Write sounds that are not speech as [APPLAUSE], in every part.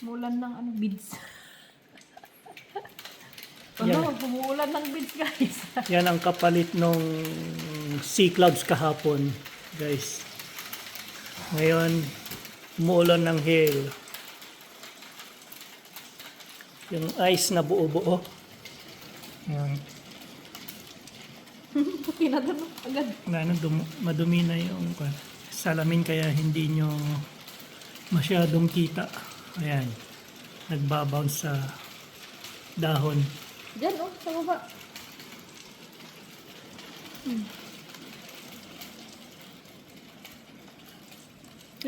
Mulan ng ano, beads. [LAUGHS] Ano, umuulan ng beads guys. [LAUGHS] Yan ang kapalit nung sea clouds kahapon, guys. Ngayon, umuulan ng hail. Yung ice na buo-buo. Yan. Pinadama agad. Na, ano, dum- madumi na yung salamin kaya hindi nyo masyadong kita. Ayan. Nagbabounce sa dahon. Diyan oh, sa baba.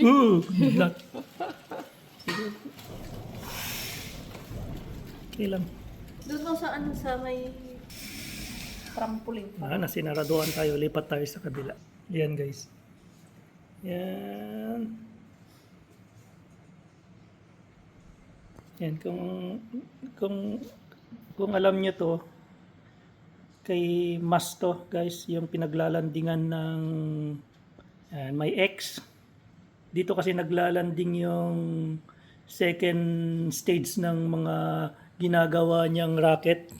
Ooh! Black. Okay lang. Doon oh, sa ano, sa may trampoline. Ah, nasinaraduhan tayo. Lipat tayo sa kabila. Yan guys. Yan. Yan. Kung, kung, kung alam nyo to, kay Mas to guys, yung pinaglalandingan ng yan, may X. Dito kasi naglalanding yung second stage ng mga ginagawa niyang rocket. [LAUGHS]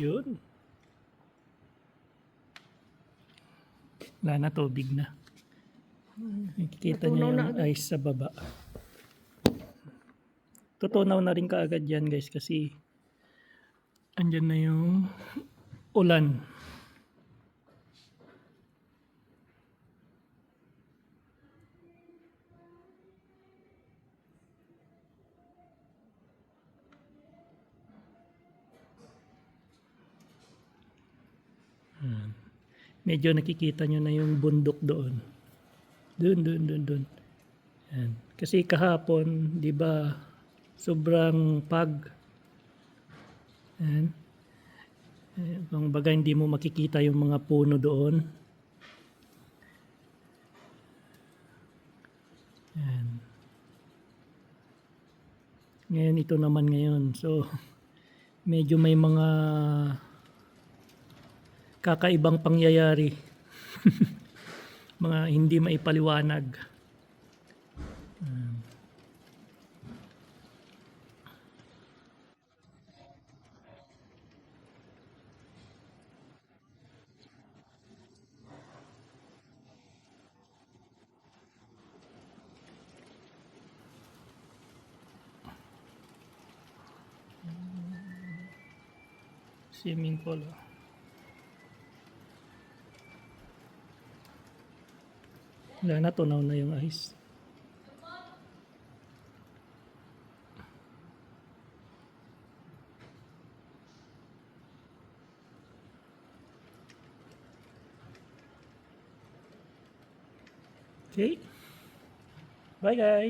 Yun. Wala na tubig na. Nakikita niyo Natunaw na yung ice sa baba. Tutunaw na rin kaagad yan guys kasi andyan na yung ulan. Medyo nakikita nyo na yung bundok doon. Doon, doon, doon, doon. Ayan. Kasi kahapon, di ba, sobrang pag. Ayan. Eh, Kung baga hindi mo makikita yung mga puno doon. Ayan. Ngayon, ito naman ngayon. So, [LAUGHS] medyo may mga kakaibang pangyayari. [LAUGHS] mga hindi maipaliwanag. Um, swimming pool. Wala na, tunaw na yung ice. Okay. Bye guys.